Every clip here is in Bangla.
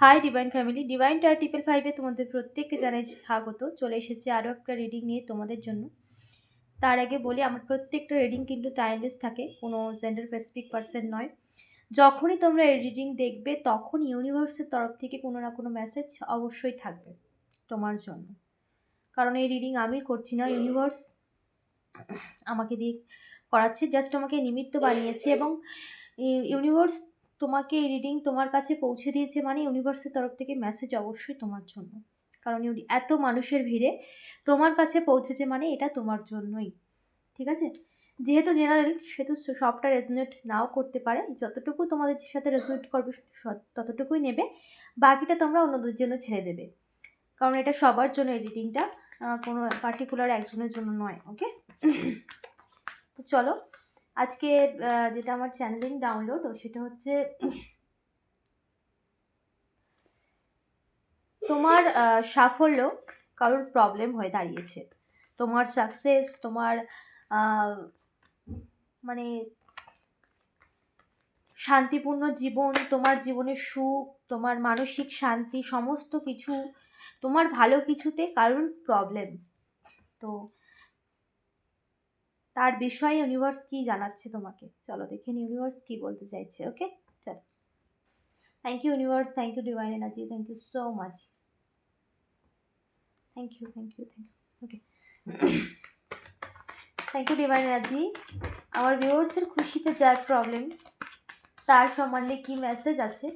হাই ডিভাইন ফ্যামিলি ডিভাইন টার ট্রিপল ফাইভে তোমাদের প্রত্যেককে জানাই স্বাগত। চলে এসেছে আরও একটা রিডিং নিয়ে তোমাদের জন্য। তার আগে বলি, আমার প্রত্যেকটা রিডিং কিন্তু টাইমলেস থাকে, কোনো জেন্ডার স্পেসিফিক পার্সন নয়। যখনই তোমরা এই রিডিং দেখবে, তখন ইউনিভার্সের তরফ থেকে কোনো না কোনো মেসেজ অবশ্যই থাকবে তোমার জন্য। কারণ এই রিডিং আমি করছি না ইউনিভার্স আমাকে দিয়ে করাচ্ছে জাস্ট আমাকে নিমিত্ত বানিয়েছে এবং ইউনিভার্স তোমাকে এই রিডিং তোমার কাছে পৌঁছে দিয়েছে মানে ইউনিভার্সের তরফ থেকে মেসেজ অবশ্যই তোমার জন্য। কারণ এত মানুষের ভিড়ে তোমার কাছে পৌঁছেছে মানে এটা তোমার জন্যই। ঠিক আছে? যেহেতু জেনারেল সেহেতু সবটা রেজনেট নাও করতে পারে। যতটুকু তোমাদের সাথে রেজনেট করবে ততটুকুই নেবে। বাকিটা তোমরা অন্যদের জন্য ছেড়ে দেবে। কারণ এটা সবার জন্য রিডিংটা কোনো পার্টিকুলার একজনের জন্য নয় ওকে তো চলো আজকে যেটা আমার চ্যানেলিং ডাউনলোড ও সেটা হচ্ছে তোমার সাফল্য কারোর প্রবলেম হয়ে দাঁড়িয়েছে। তোমার সাকসেস তোমার মানে শান্তিপূর্ণ জীবন, তোমার জীবনের সুখ, তোমার মানসিক শান্তি, সমস্ত কিছু তোমার ভালো কিছুতে কারোর প্রবলেম তো তার বিষয়ে ইউনিভার্স কি জানাচ্ছে তোমাকে? চলো দেখেন ইউনিভার্স কি বলতে চাইছে ওকে চলো। Thank you universe thank you divine energy thank you so much thank you thank you thank you okay thank you divine energy আমার ভিউয়ার্সের খুশিতে যার প্রবলেম তার সম্বন্ধে কি মেসেজ আছে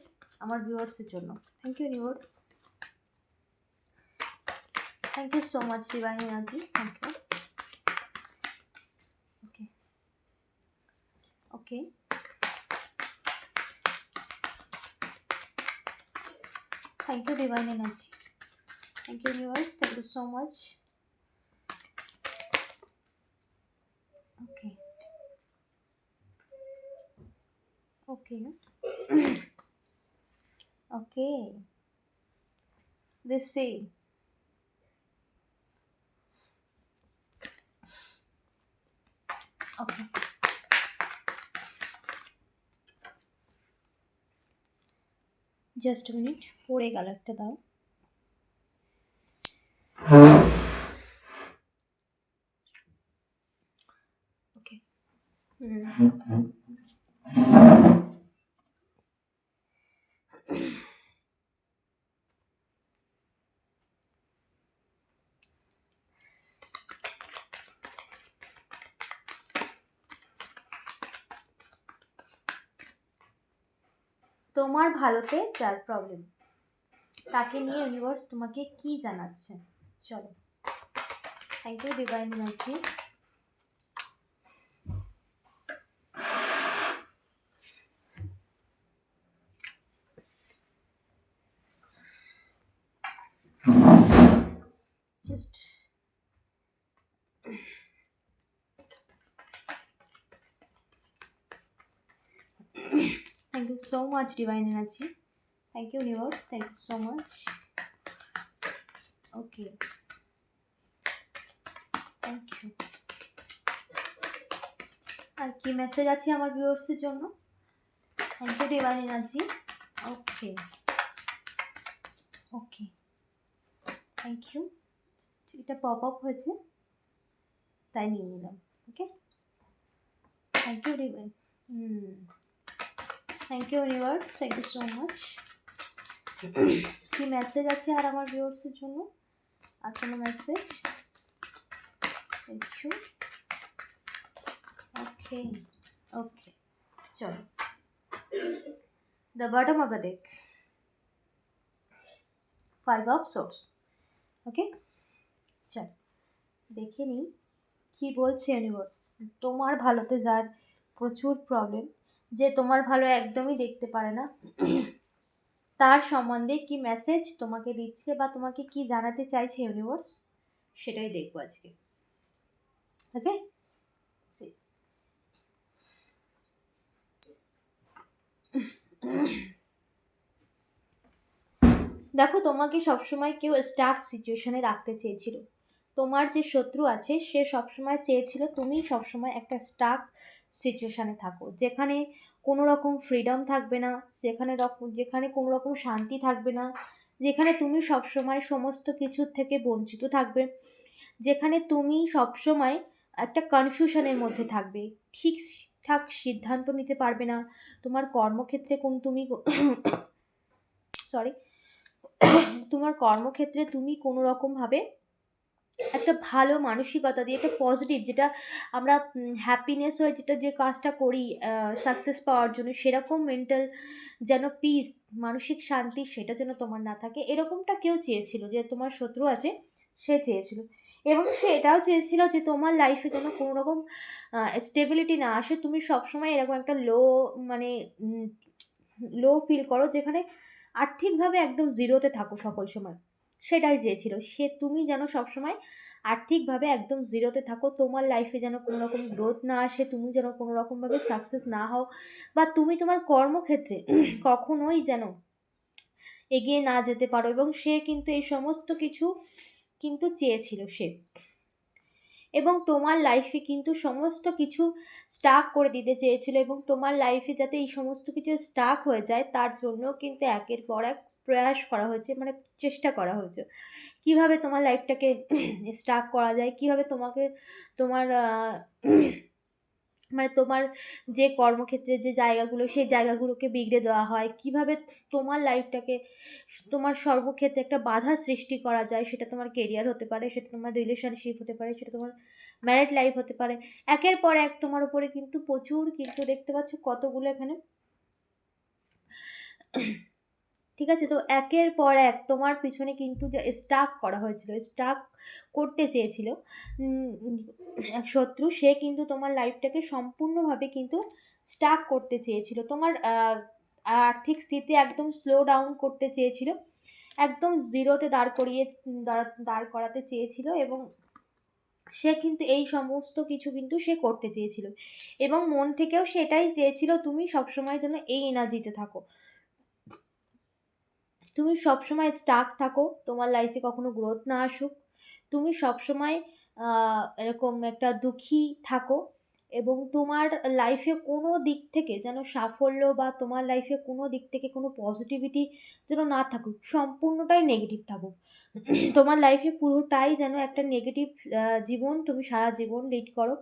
আমার ভিউয়ার্সের জন্য? Thank you universe thank you so much divine energy thank you okay Thank you, Divine Energy. Thank you, Universe. Thank you so much. Okay. Okay. okay. This say. Okay. Just minute পড়ে গেল একটা দাও ওকে তোমার ভালোতে যার প্রবলেম তাকে নিয়ে ইউনিভার্স তোমাকে কি জানাচ্ছে? চলো। Thank you divine energy just thank you so much divine energy. Thank you, universe. Thank you so much. Okay. Thank you. আর কি মেসেজ আছে আমার ভিউয়ার্সের জন্য? Thank you divine energy okay okay thank you এটা পপ আপ হয়েছে। তাই নিয়ে নিলাম। Okay thank you divine hmm. Thank you universe thank you so much কি মেসেজ আছে আর আমার ভিউয়ার্সের জন্য? আর কোনো message thank you okay okay চলো the bottom of the deck five of swords okay চল দেখে নিই। কী বলছে ইউনিভার্স তোমার ভালোতে যার প্রচুর প্রবলেম যে তোমার ভালো একদমই দেখতে পারে না। তার সম্বন্ধে কি মেসেজ তোমাকে দিচ্ছে বা তোমাকে কি জানাতে চাইছে ইউনিভার্স সেটাই দেখব আজকে। ওকে দেখো, তোমাকে সবসময় কেউ স্টাক সিচুয়েশনে রাখতে চেয়েছিল। তোমার যে শত্রু আছে, সে সবসময় চেয়েছিল তুমি সবসময় একটা স্টাক সিচুয়েশানে থাকো। যেখানে কোনো রকম ফ্রিডম থাকবে না, যেখানে রকম যেখানে কোনো রকম শান্তি থাকবে না, যেখানে তুমি সবসময় সমস্ত কিছুর থেকে বঞ্চিত থাকবে, যেখানে তুমি সবসময় একটা কনফিউশনের মধ্যে থাকবে। ঠিক ঠাক সিদ্ধান্ত নিতে পারবে না। তোমার কর্মক্ষেত্রে কোন তুমি সরি তোমার কর্মক্ষেত্রে তুমি কোনো রকমভাবে একটা ভালো মানসিকতা দিয়ে, একটা পজিটিভ যেটা আমরা হ্যাপিনেস হয়ে, যেটা যে কাজটা করি সাকসেস পাওয়ার জন্য, সেরকম মেন্টাল যেন পিস মানসিক শান্তি সেটা যেন তোমার না থাকে। এরকমটা কেউ চেয়েছিল যে তোমার শত্রু আছে, সে চেয়েছিল। এবং সে এটাও চেয়েছিল যে তোমার লাইফে যেন কোনো রকম স্টেবিলিটি না আসে। তুমি সবসময় এরকম একটা লো মানে লো ফিল করো যেখানে আর্থিকভাবে একদম জিরোতে থাকো সকল সময়। সেটাই চেয়েছিল। সে তুমি যেন সবসময় আর্থিকভাবে একদম জিরোতে থাকো, তোমার লাইফে যেন কোনো রকম গ্রোথ না আসে, তুমি যেন কোনো রকমভাবে সাকসেস না হও, বা তুমি তোমার কর্মক্ষেত্রে কখনোই যেন এগিয়ে না যেতে পারো, এবং সে কিন্তু এই সমস্ত কিছু কিন্তু চেয়েছিল সে। এবং তোমার লাইফে কিন্তু সমস্ত কিছু স্টাক করে দিতে চেয়েছিল, এবং তোমার লাইফে যাতে এই সমস্ত কিছু স্টাক হয়ে যায়, তার জন্য কিন্তু একের পর এক প্রয়াস করা হয়েছে মানে চেষ্টা করা হয়েছে। কীভাবে তোমার লাইফটাকে স্টাক করা যায়, কীভাবে তোমাকে তোমার মানে তোমার যে কর্মক্ষেত্রে যে জায়গাগুলো, সেই জায়গাগুলোকে বিগড়ে দেওয়া হয়, কীভাবে তোমার লাইফটাকে তোমার সর্বক্ষেত্রে একটা বাধা সৃষ্টি করা যায়, সেটা তোমার কেরিয়ার হতে পারে, সেটা তোমার রিলেশনশিপ হতে পারে, সেটা তোমার ম্যারিড লাইফ হতে পারে। একের পর এক তোমার উপরে কিন্তু প্রচুর কিন্তু দেখতে পাচ্ছ কতগুলো এখানে ঠিক আছে? তো একের পর এক তোমার পিছনে কিন্তু স্টাক করা হয়েছিল স্টাক করতে চেয়েছিল এক শত্রু, সে কিন্তু তোমার লাইফটাকে সম্পূর্ণভাবে কিন্তু স্টাক করতে চেয়েছিল। তোমার আর্থিক স্থিতি একদম স্লো ডাউন করতে চেয়েছিল, একদম জিরোতে দাঁড় করিয়ে, দাঁড় করাতে চেয়েছিল এবং সে কিন্তু এই সমস্ত কিছু কিন্তু সে করতে চেয়েছিল এবং মন থেকেও সেটাই চেয়েছিল, তুমি সবসময় যেন এই এনার্জিতে থাকো। তুমি সবসময় স্টাক থাকো, তোমার লাইফে কখনো গ্রোথ না আসুক। তুমি সবসময় এরকম একটা দুঃখী থাকো এবং তোমার লাইফে কোনো দিক থেকে যেন সাফল্য বা তোমার লাইফে কোনো দিক থেকে কোনো পজিটিভিটি যেন না থাকুক, সম্পূর্ণটাই নেগেটিভ থাকুক। তোমার লাইফে পুরোটাই যেন একটা নেগেটিভ জীবন তুমি সারা জীবন লিড করো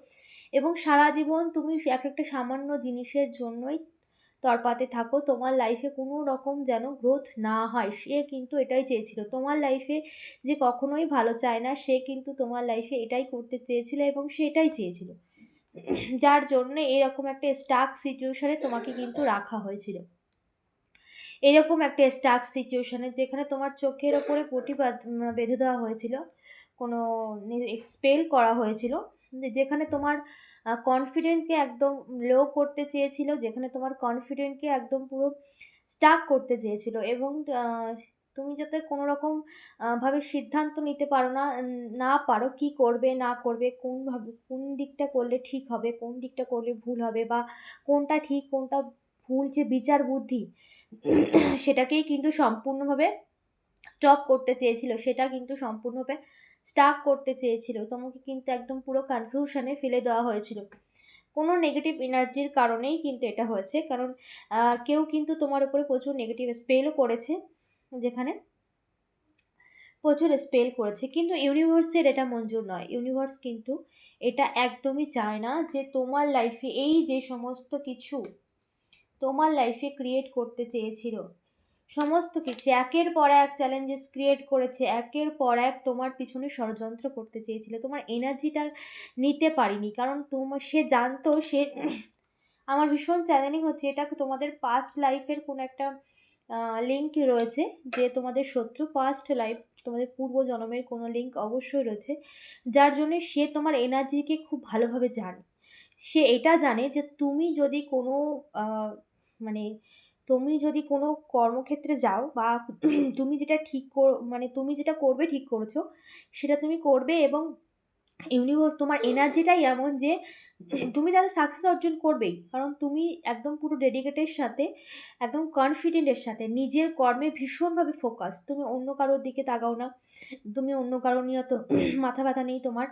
এবং সারা জীবন তুমি এক একটা সামান্য জিনিসের জন্যই তরপাতে থাকো। তোমার লাইফে কোনো রকম যেন গ্রোথ না হয়। সে কিন্তু এটাই চেয়েছিল। তোমার লাইফে যে কখনোই ভালো চায় না, সে কিন্তু তোমার লাইফে এটাই করতে চেয়েছিল এবং সে এটাই চেয়েছিল। যার জন্য এরকম একটা স্টাক সিচুয়েশানে তোমাকে কিন্তু রাখা হয়েছিল। এরকম একটা স্টাক সিচুয়েশানে যেখানে তোমার চোখের ওপরে পটি বেঁধে দেওয়া হয়েছিল। কোনো স্পেল করা হয়েছিল। যেখানে তোমার কনফিডেন্টকে একদম লো করতে চেয়েছিল, যেখানে তোমার কনফিডেন্টকে একদম পুরো স্টাক করতে চেয়েছিল এবং তুমি যাতে কোনো রকম ভাবে সিদ্ধান্ত নিতে পারো না না পারো কি করবে, না করবে কোনভাবে কোন দিকটা করলে ঠিক হবে, কোন দিকটা করলে ভুল হবে বা কোনটা ঠিক, কোনটা ভুল যে বিচার বুদ্ধি, সেটাকেই কিন্তু সম্পূর্ণভাবে স্টপ করতে চেয়েছিল, সেটা কিন্তু সম্পূর্ণভাবে স্টাক করতে চেয়েছিল। তোমাকে কিন্তু একদম পুরো কনফিউশনে ফেলে দেওয়া হয়েছিল। কোনো নেগেটিভ এনার্জির কারণেই কিন্তু এটা হয়েছে। কারণ কেউ কিন্তু তোমার উপরে প্রচুর নেগেটিভ স্পেলও করেছে, যেখানে প্রচুর স্পেল করেছে। কিন্তু ইউনিভার্সের এটা মঞ্জুর নয়। ইউনিভার্স কিন্তু এটা একদমই চায় না যে তোমার লাইফে এই যে সমস্ত কিছু তোমার লাইফে ক্রিয়েট করতে চেয়েছিল সমস্ত কিছু। একের পর এক চ্যালেঞ্জেস ক্রিয়েট করেছে, একের পর এক তোমার পিছনে ষড়যন্ত্র করতে চেয়েছিল। তোমার এনার্জিটা নিতে পারিনি, কারণ তোমার সে জানতো, সে আমার ভীষণ চ্যালেঞ্জিং হচ্ছে। এটা তোমাদের পাস্ট লাইফের কোনো একটা লিঙ্ক রয়েছে যে তোমাদের শত্রু পাস্ট লাইফ তোমাদের পূর্ব জন্মের কোনো লিঙ্ক অবশ্যই রয়েছে। যার জন্য সে তোমার এনার্জিকে খুব ভালোভাবে জানে। সে এটা জানে যে তুমি যদি কোনো মানে তুমি যদি কোনো কর্মক্ষেত্রে যাও বা তুমি যেটা ঠিক মানে তুমি যেটা করবে ঠিক করেছ সেটা তুমি করবে এবং ইউনিভার্স তোমার এনার্জিটাই এমন যে তুমি যাতে সাকসেস অর্জন করবেই। কারণ তুমি একদম পুরো ডেডিকেটের সাথে একদম কনফিডেন্টের সাথে নিজের কর্মে ভীষণভাবে ফোকাস তুমি অন্য কারোর দিকে তাকাও না। তুমি অন্য কারও নিয়ে তো মাথা ব্যথা নেই তোমার।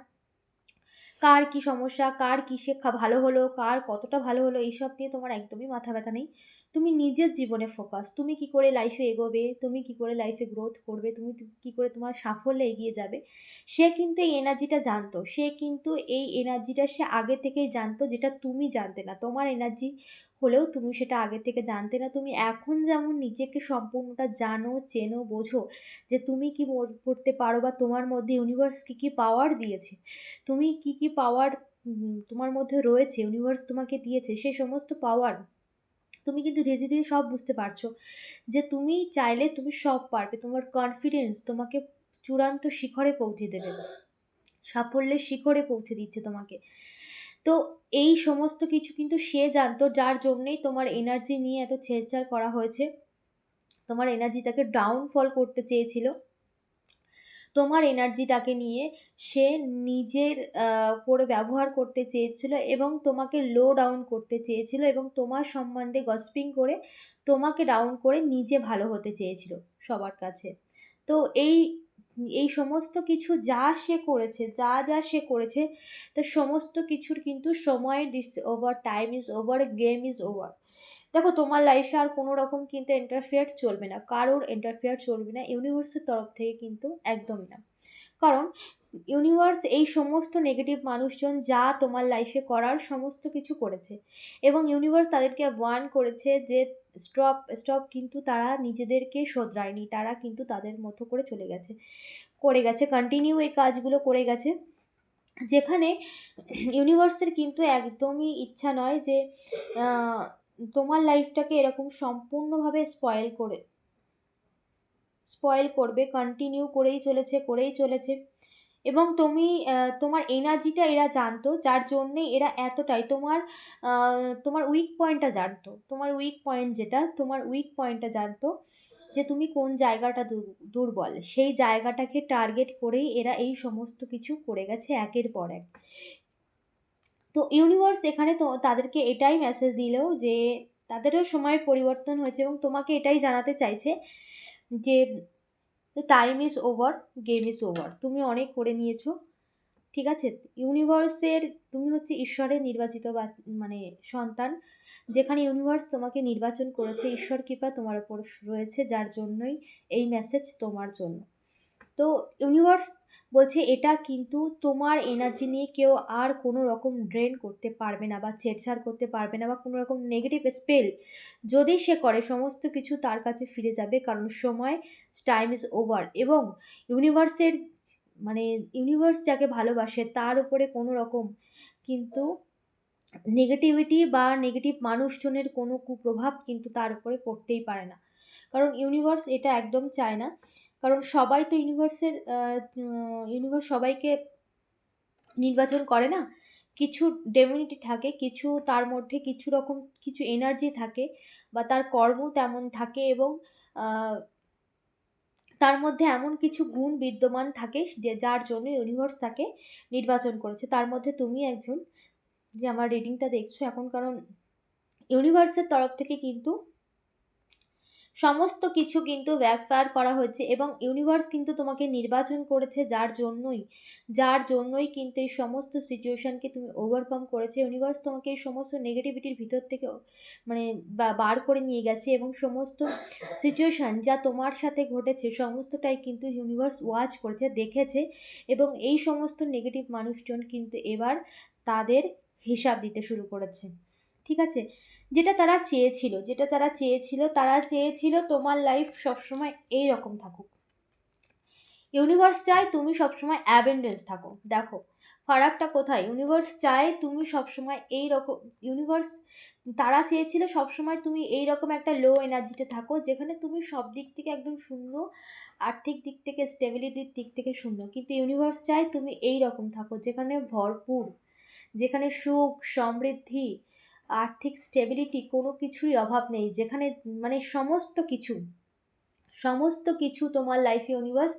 কার কী সমস্যা কার কিসে খা ভালো হলো কার কতটা ভালো হলো এইসব নিয়ে তোমার একদমই মাথা ব্যথা নেই। তুমি নিজের জীবনে ফোকাস তুমি কি করে লাইফে এগোবে, তুমি কি করে লাইফে গ্রোথ করবে, তুমি কি করে তোমার সাফল্যে এগিয়ে যাবে, সে কিন্তু এই এনার্জিটা জানতো, সে কিন্তু এই এনার্জিটা সে আগে থেকেই জানতো যেটা তুমি জানতে না, তোমার এনার্জি হলেও তুমি সেটা আগে থেকে জানতে না, তুমি এখন যেমন নিজেকে সম্পূর্ণটা জানো, চেনো, বোঝো যে তুমি কি করতে পারো বা তোমার মধ্যে ইউনিভার্স কী কী পাওয়ার দিয়েছে, তুমি কি কি পাওয়ার তোমার মধ্যে রয়েছে ইউনিভার্স তোমাকে দিয়েছে, সে সমস্ত পাওয়ার তুমি কিন্তু ধীরে ধীরে সব বুঝতে পারছ যে তুমি চাইলে তুমি সব পারবে, তোমার কনফিডেন্স তোমাকে চূড়ান্ত শিখরে পৌঁছে দেবে, সাফল্যের শিখরে পৌঁছে দিচ্ছে তোমাকে। তো এই সমস্ত কিছু কিন্তু সে জানতো যার জন্যেই তোমার এনার্জি নিয়ে এত ছেড়ছাড় করা হয়েছে, তোমার এনার্জিটাকে ডাউনফল করতে চেয়েছিল। তোমার এনার্জিটাকে নিয়ে সে নিজের করে ব্যবহার করতে চেয়েছিল এবং তোমাকে লো ডাউন করতে চেয়েছিল এবং তোমার সম্বন্ধে গসপিং করে তোমাকে ডাউন করে নিজে ভালো হতে চেয়েছিল সবার কাছে। তো এই এই সমস্ত কিছু যা সে করেছে, যা যা সে করেছে, তা সমস্ত কিছুর কিন্তু সময় this over time is over game is over দেখো, তোমার লাইফে আর কোনো রকম কিন্তু ইন্টারফেয়ার চলবে না। কারোর ইন্টারফেয়ার চলবে না ইউনিভার্সের তরফ থেকে কিন্তু একদমই না। কারণ ইউনিভার্স এই সমস্ত নেগেটিভ মানুষজন যা তোমার লাইফে করার সমস্ত কিছু করেছে। এবং ইউনিভার্স তাদেরকে ওয়ার্ন করেছে যে স্টপ স্টপ কিন্তু তারা নিজেদেরকে শোধরায়নি, তারা কিন্তু তাদের মতো করে চলে গেছে, করে গেছে কন্টিনিউ এই কাজগুলো করে গেছে। যেখানে ইউনিভার্সের কিন্তু একদমই ইচ্ছা নয় যে তোমার লাইফটাকে এরকম সম্পূর্ণভাবে স্পয়েল করে স্পয়েল করবে কন্টিনিউ করেই চলেছে করেই চলেছে। এবং তুমি তোমার এনার্জিটা এরা জানতো, যার জন্যে এরা এতটাই, তোমার তোমার উইক পয়েন্টটা জানতো, তোমার উইক পয়েন্ট যেটা, তোমার উইক পয়েন্টটা জানতো যে তুমি কোন জায়গাটা দুর্বল। সেই জায়গাটাকে টার্গেট করেই এরা এই সমস্ত কিছু করে গেছে একের পর এক। তো ইউনিভার্স এখানে তো তাদেরকে এটাই মেসেজ দিল যে তাদেরও সময়ের পরিবর্তন হয়েছে এবং তোমাকে এটাই জানাতে চাইছে যে time is over game is over তুমি অনেক করে নিয়েছো, ঠিক আছে? ইউনিভার্সের তুমি হচ্ছে ঈশ্বরের নির্বাচিত বা মানে সন্তান, যেখানে ইউনিভার্স তোমাকে নির্বাচন করেছে, ঈশ্বর কৃপা তোমার ওপর রয়েছে, যার জন্যই এই মেসেজ তোমার জন্য। তো ইউনিভার্স বলছে, এটা কিন্তু তোমার এনার্জি নিয়ে কেউ আর কোনো রকম ড্রেন করতে পারবে না বা ছেড়ছাড় করতে পারবে না বা কোনো রকম নেগেটিভ স্পেল যদি সে করে, সমস্ত কিছু তার কাছে ফিরে যাবে কারণ সময় টাইম ইজ ওভার এবং ইউনিভার্সের মানে ইউনিভার্স যাকে ভালোবাসে তার উপরে কোনো রকম কিন্তু নেগেটিভিটি বা নেগেটিভ মানুষজনের কোনো কুপ্রভাব কিন্তু তার উপরে পড়তেই পারে না। কারণ ইউনিভার্স এটা একদম চায় না কারণ সবাই তো ইউনিভার্সের ইউনিভার্স সবাইকে নির্বাচন করে না। কিছু ডেমিনিটি থাকে, কিছু তার মধ্যে কিছু রকম কিছু এনার্জি থাকে বা তার কর্ম তেমন থাকে এবং তার মধ্যে এমন কিছু গুণ বিদ্যমান থাকে যে যার জন্য ইউনিভার্স তাকে নির্বাচন করেছে। তার মধ্যে তুমি একজন, যে আমার রিডিংটা দেখছ এখন, কারণ ইউনিভার্সের তরফ থেকে কিন্তু সমস্ত কিছু কিন্তু ব্যাকফায়ার করা হয়েছে এবং ইউনিভার্স কিন্তু তোমাকে নির্বাচন করেছে যার জন্যই। যার জন্যই কিন্তু এই সমস্ত সিচুয়েশানকে তুমি ওভারকাম করেছে। ইউনিভার্স তোমাকে এই সমস্ত নেগেটিভিটির ভিতর থেকে মানে বার করে নিয়ে গেছে এবং সমস্ত সিচুয়েশান যা তোমার সাথে ঘটেছে সমস্তটাই কিন্তু ইউনিভার্স ওয়াচ করেছে, দেখেছে এবং এই সমস্ত নেগেটিভ মানুষজন কিন্তু এবার তাদের হিসাব দিতে শুরু করেছে। ঠিক আছে? যেটা তারা চেয়েছিল, যেটা তারা চেয়েছিল তারা চেয়েছিল তোমার লাইফ সবসময় এই রকম থাকুক। ইউনিভার্স চায় তুমি সবসময় অ্যাবেন্ডেন্স থাকো। দেখো, ফারাকটা কোথায়? ইউনিভার্স চায় তুমি সবসময় এই রকম ইউনিভার্স তারা চেয়েছিল সবসময় তুমি এই রকম একটা লো এনার্জিতে থাকো, যেখানে তুমি সব দিক থেকে একদম শূন্য, আর্থিক দিক থেকে স্টেবিলিটির দিক থেকে শূন্য। কিন্তু ইউনিভার্স চায় তুমি এই রকম থাকো, যেখানে ভরপুর, যেখানে সুখ, সমৃদ্ধি আর্থিক স্টেবিলিটি কোনো কিছুরই অভাব নেই। যেখানে মানে সমস্ত কিছু সমস্ত কিছু তোমার লাইফে ইউনিভার্স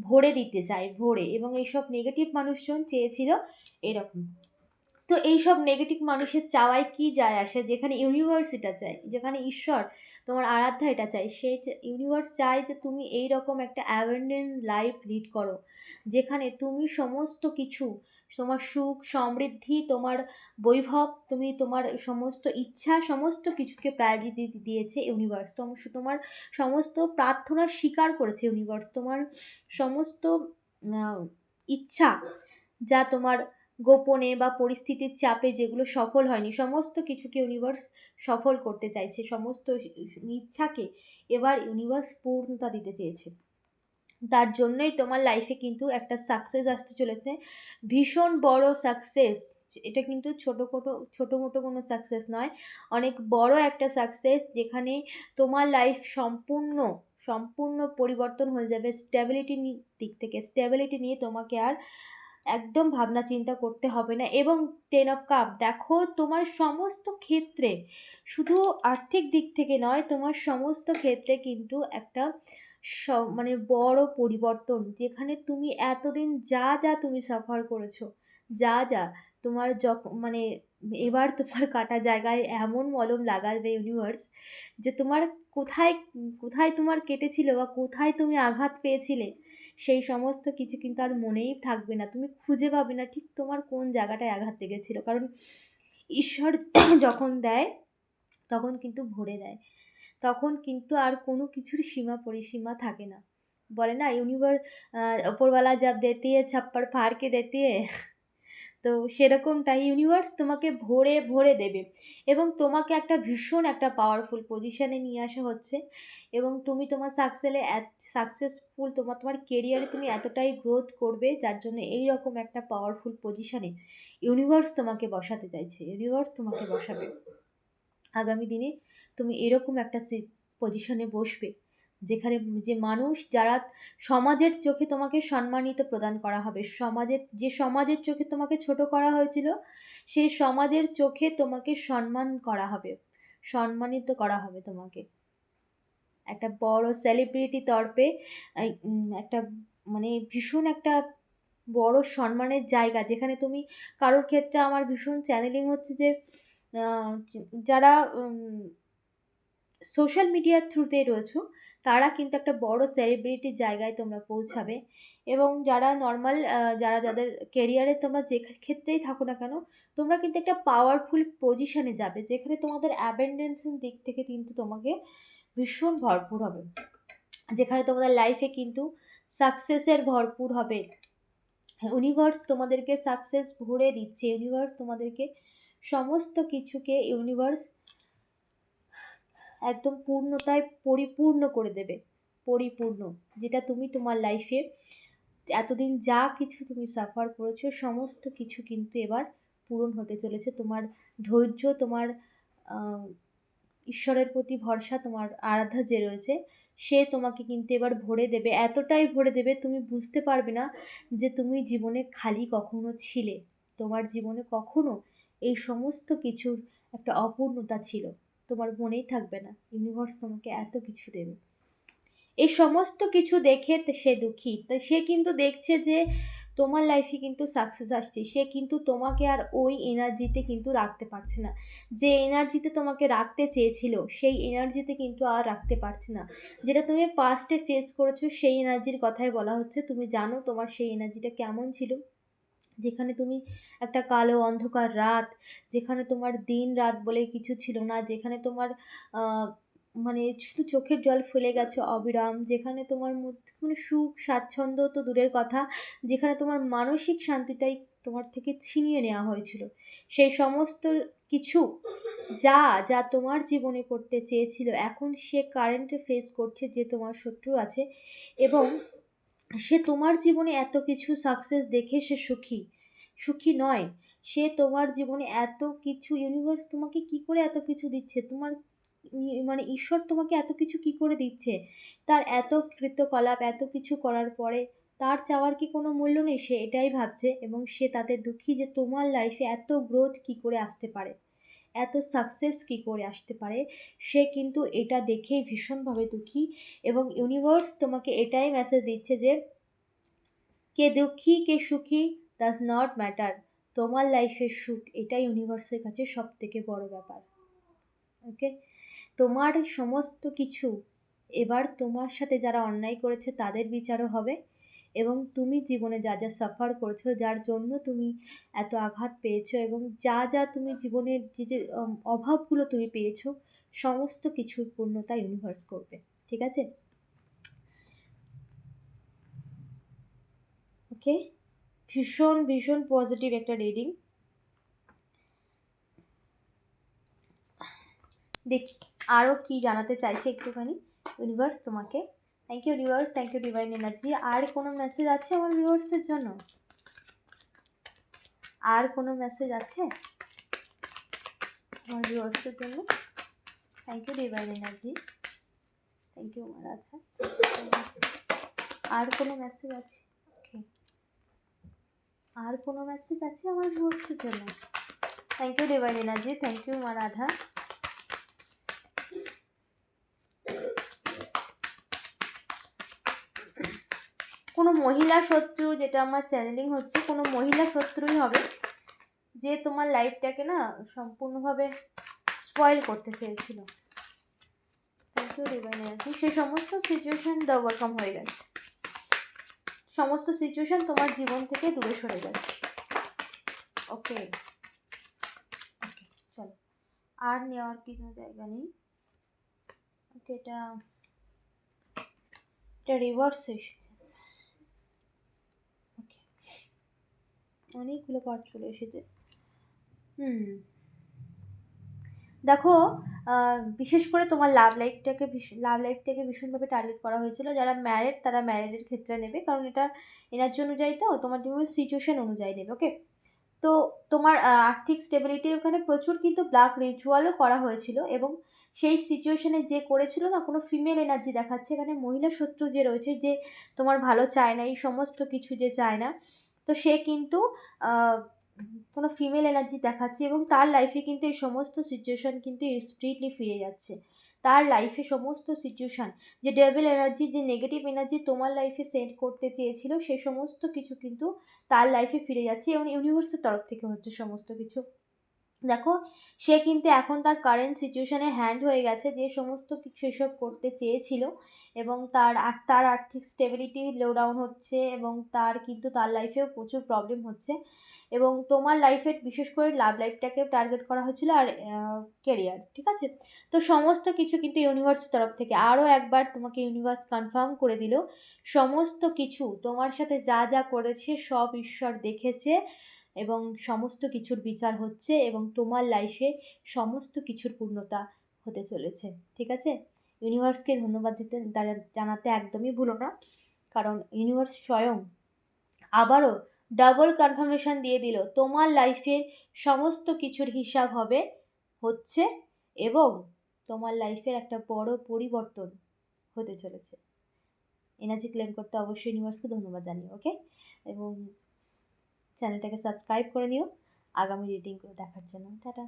ভরে দিতে চায়, ভরে। এবং এইসব নেগেটিভ মানুষজন চেয়েছিল এরকম। তো এইসব নেগেটিভ মানুষের চাওয়ায় কি যায় আসে? যেখানে ইউনিভার্স এটা চায়, যেখানে ঈশ্বর তোমার আরাধ্যা এটা চায়, সেই ইউনিভার্স চায় যে তুমি এই রকম একটা অ্যাভেন্ডেন্স লাইফ লিড করো। যেখানে তুমি সমস্ত কিছু তোমার সুখ, সমৃদ্ধি, তোমার বৈভব, তুমি তোমার সমস্ত ইচ্ছা, সমস্ত কিছুকে প্রায়োরিটি দিয়েছে ইউনিভার্স তোমার সমস্ত প্রার্থনা স্বীকার করেছে ইউনিভার্স তোমার সমস্ত ইচ্ছা যা তোমার গোপনে বা পরিস্থিতির চাপে যেগুলো সফল হয়নি, সমস্ত কিছুকে ইউনিভার্স সফল করতে চাইছে। সমস্ত ইচ্ছাকে এবার ইউনিভার্স পূর্ণতা দিতে চেয়েছে। তার জন্যই তোমার লাইফে কিন্তু একটা সাকসেস আসতে চলেছে। ভীষণ বড় সাকসেস এটা কিন্তু ছোটো ছোটো মোটো কোনো সাকসেস নয়। অনেক বড় একটা সাকসেস যেখানে তোমার লাইফ সম্পূর্ণ সম্পূর্ণ পরিবর্তন হয়ে যাবে স্টেবিলিটি দিক থেকে। স্টেবিলিটি নিয়ে তোমাকে আর একদম ভাবনা চিন্তা করতে হবে না। এবং টেন অফ কাপ দেখো তোমার সমস্ত ক্ষেত্রে, শুধু আর্থিক দিক থেকে নয়, তোমার সমস্ত ক্ষেত্রে কিন্তু একটা স মানে বড় পরিবর্তন। যেখানে তুমি এতদিন যা যা তুমি সাফার করেছ, যা যা, তোমার যখন মানে এবার তোমার কাটা জায়গায় এমন মলম লাগাবে ইউনিভার্স যে তোমার কোথায় কোথায় তোমার কেটেছিল বা কোথায় তুমি আঘাত পেয়েছিলে, সেই সমস্ত কিছু কিন্তু আর মনেই থাকবে না। তুমি খুঁজে পাবে না ঠিক তোমার কোন জায়গাটায় আঘাত লেগেছিলো। কারণ ঈশ্বর যখন দেয়, তখন কিন্তু ভরে দেয়। তখন কিন্তু আর কোনো কিছুর সীমা পরিসীমা থাকে না। বলে না, ইউনিভার ওপরওয়ালা যা দেতি ছাপ্পার ফাড়কে দেতি তো সেরকমটাই ইউনিভার্স তোমাকে ভরে ভরে দেবে। এবং তোমাকে একটা ভীষণ একটা পাওয়ারফুল পজিশানে নিয়ে আসা হচ্ছে। এবং তুমি তোমার সাকসেলে সাকসেসফুল তোমার তোমার কেরিয়ারে তুমি এতটাই গ্রোথ করবে, যার জন্য এই রকম একটা পাওয়ারফুল পজিশানে ইউনিভার্স তোমাকে বসাতে চাইছে। ইউনিভার্স তোমাকে বসাবে। আগামী দিনে তুমি এরকম একটা পজিশনে বসবে, যেখানে যে মানুষ যারা সমাজের চোখে তোমাকে সম্মানিত প্রদান করা হবে, সমাজের, যে সমাজের চোখে তোমাকে ছোট করা হয়েছিল সেই সমাজের চোখে তোমাকে সম্মান করা হবে, সম্মানিত করা হবে তোমাকে। একটা বড় সেলিব্রিটি তরফে একটা মানে ভীষণ একটা বড় সম্মানের জায়গা, যেখানে তুমি, কারোর ক্ষেত্রে আমার ভীষণ চ্যানেলিং হচ্ছে যে যারা সোশ্যাল মিডিয়ার থ্রুতে রয়েছো, তারা কিন্তু একটা বড় সেলিব্রিটির জায়গায় তোমরা পৌঁছাবে। এবং যারা নর্মাল যারা যাদের কেরিয়ারে তোমরা যে ক্ষেত্রেই থাকো না কেন, তোমরা কিন্তু একটা পাওয়ারফুল পজিশানে যাবে, যেখানে তোমাদের অ্যাবেন্ডেন্সের দিক থেকে কিন্তু তোমাকে ভীষণ ভরপুর হবে। যেখানে তোমাদের লাইফে কিন্তু সাকসেসের ভরপুর হবে। ইউনিভার্স তোমাদেরকে সাকসেস ভরে দিচ্ছে ইউনিভার্স তোমাদেরকে সমস্ত কিছুকে ইউনিভার্স একদম পূর্ণতায় পরিপূর্ণ করে দেবে। পরিপূর্ণ, যেটা তুমি তোমার লাইফে এতদিন যা কিছু তুমি সাফার করেছ, সমস্ত কিছু কিন্তু এবার পূরণ হতে চলেছে। তোমার ধৈর্য, তোমার ঈশ্বরের প্রতি ভরসা, তোমার আরাধা যে রয়েছে, সে তোমাকে কিন্তু এবার ভরে দেবে। এতটাই ভরে দেবে, তুমি বুঝতে পারবে না যে তুমি জীবনে খালি কখনো ছিলে। তোমার জীবনে কখনো এই সমস্ত কিছুর একটা অপূর্ণতা ছিল। তোমার মনেই থাকবে না ইউনিভার্স তোমাকে এত কিছু দেবে। এই সমস্ত কিছু দেখে সে দুঃখী। তাই সে কিন্তু দেখছে যে তোমার লাইফে কিন্তু সাকসেস আসছে। সে কিন্তু তোমাকে আর ওই এনার্জিতে কিন্তু রাখতে পারছে না। যে এনার্জিতে তোমাকে রাখতে চেয়েছিল, সেই এনার্জিতে কিন্তু আর রাখতে পারছে না। যেটা তুমি পাস্টে ফেস করেছ, সেই এনার্জির কথাই বলা হচ্ছে। তুমি জানো তোমার সেই এনার্জিটা কেমন ছিল? যেখানে তুমি একটা কালো অন্ধকার রাত, যেখানে তোমার দিন রাত বলে কিছু ছিল না, যেখানে তোমার মানে শুধু চোখের জল ফেলে গেছে অবিরাম, যেখানে তোমার মধ্যে মানে সুখ, স্বাচ্ছন্দ্য তো দূরের কথা, যেখানে তোমার মানসিক শান্তিটাই তোমার থেকে ছিনিয়ে নেওয়া হয়েছিল। সেই সমস্ত কিছু যা যা তোমার জীবনে করতে চেয়েছিল, এখন সে কারেন্টে ফেস করছে যে তোমার শত্রু আছে এবং সে তোমার জীবনে এত কিছু সাকসেস দেখে সে সুখী। সুখী নয়। সে তোমার জীবনে এত কিছু ইউনিভার্স তোমাকে কি করে এত কিছু দিচ্ছে? তোমার মানে ঈশ্বর তোমাকে এত কিছু কি করে দিচ্ছে? তার এত কৃতকলাপ, এত কিছু করার পরে তার চাওয়ার কি কোনো মূল্য নেই? সে এটাই ভাবছে এবং সে তাতে দুঃখী যে তোমার লাইফে এত গ্রোথ কি করে আসতে পারে। এত সাকসেস কি করে আসতে পারে, সে কিন্তু এটা দেখেই ভীষণভাবে দুঃখী এবং ইউনিভার্স তোমাকে এটাই মেসেজ দিচ্ছে যে, কে দুঃখী, কে সুখী ডাজ নট ম্যাটার তোমার লাইফের সুখ এটাই ইউনিভার্সের কাছে সব থেকে বড় ব্যাপার। ওকে তোমার সমস্ত কিছু এবার তোমার সাথে যারা অন্যায় করেছে তাদের বিচারও হবে। এবং তুমি জীবনে যা যা সাফার করেছ, যার জন্য তুমি এত আঘাত পেয়েছ এবং যা যা তুমি জীবনের যে যে অভাবগুলো তুমি পেয়েছ, সমস্ত কিছুর পূর্ণতা ইউনিভার্স করবে। ঠিক আছে? ওকে ভীষণ ভীষণ পজিটিভ একটা রিডিং দেখি আরও কি জানাতে চাইছে একটুখানি ইউনিভার্স তোমাকে? Thank you universe thank you divine energy আর কোনো মেসেজ আছে আমার ভিউয়ার্সের জন্য? আর কোনো মেসেজ আছে আমার ভিউয়ার্সের জন্য? Thank you divine energy thank you আর কোনো মেসেজ আছে? ওকে আর কোনো মেসেজ আছে আমার ভিউয়ার্সের জন্য? Thank you divine energy thank you মা কোনো মহিলা শত্রু যেটা আমার চ্যানেলিং হচ্ছে, কোনো মহিলা শত্রুই হবে যে তোমার লাইফটাকে না সম্পূর্ণভাবে স্পয়েল করতে চেয়েছিল। সেই সমস্ত সিচুয়েশান ওভারকাম হয়ে গেছে। সমস্ত সিচুয়েশান তোমার জীবন থেকে দূরে সরে গেছে ওকে ওকে চলো। আর নেওয়ার কিছু জায়গা নেই। এটা এটা রিভার্স এসেছে ওকে অনেকগুলো কার্ড চলে এসেছে। হুম। দেখো বিশেষ করে তোমার লাভ লাইফটাকে লাভ লাইফটাকে ভীষণভাবে টার্গেট করা হয়েছিল। যারা ম্যারেড তারা ম্যারেডের ক্ষেত্রে নেবে। কারণ এটা এনার্জি অনুযায়ী তো তোমার জীবনের সিচুয়েশন অনুযায়ী নেবে ওকে তো তোমার আর্থিক স্টেবিলিটি ওখানে প্রচুর কিন্তু ব্লাক রিচুয়ালও করা হয়েছিল এবং সেই সিচুয়েশনে যে করেছিল না কোনো ফিমেল এনার্জি দেখাচ্ছে। এখানে মহিলা শত্রু যে রয়েছে যে তোমার ভালো চায় না এই সমস্ত কিছু যে চায় না তো সে কিন্তু কোনো ফিমেল এনার্জি দেখাচ্ছে এবং তার লাইফে কিন্তু এই সমস্ত সিচুয়েশান কিন্তু স্প্রিটলি ফিরে যাচ্ছে। তার লাইফে সমস্ত সিচুয়েশান যে ডেভেল এনার্জি যে নেগেটিভ এনার্জি তোমার লাইফে সেন্ড করতে চেয়েছিল, সে সমস্ত কিছু কিন্তু তার লাইফে ফিরে যাচ্ছে এবং ইউনিভার্সের তরফ থেকে হচ্ছে সমস্ত কিছু। দেখো, সে কিন্তু এখন তার কারেন্ট সিচুয়েশানে হ্যান্ড হয়ে গেছে, যে সমস্ত কিছু এসব করতে চেয়েছিল এবং তার তার আর্থিক স্টেবিলিটি লো ডাউন হচ্ছে এবং তার কিন্তু তার লাইফেও প্রচুর প্রবলেম হচ্ছে এবং তোমার লাইফে বিশেষ করে লাভ লাইফটাকে টার্গেট করা হয়েছিল আর কেরিয়ার ঠিক আছে? তো সমস্ত কিছু কিন্তু ইউনিভার্সের তরফ থেকে আরও একবার তোমাকে ইউনিভার্স কনফার্ম করে দিল, সমস্ত কিছু তোমার সাথে যা যা করেছে সব ঈশ্বর দেখেছে এবং সমস্ত কিছুর বিচার হচ্ছে এবং তোমার লাইফে সমস্ত কিছুর পূর্ণতা হতে চলেছে, ঠিক আছে? ইউনিভার্সকে ধন্যবাদ দিতে জানাতে একদমই ভুলো না। কারণ ইউনিভার্স স্বয়ং আবারও ডাবল কনফার্মেশন দিয়ে দিল, তোমার লাইফের সমস্ত কিছুর হিসাব হবে, হচ্ছে এবং তোমার লাইফের একটা বড় পরিবর্তন হতে চলেছে। এনার্জি ক্লেম করতে অবশ্যই ইউনিভার্সকে ধন্যবাদ জানিও ওকে এবং চ্যানেলটাকে সাবস্ক্রাইব করে নিও। আগামী রিডিংগুলো দেখার জন্য। টাটা।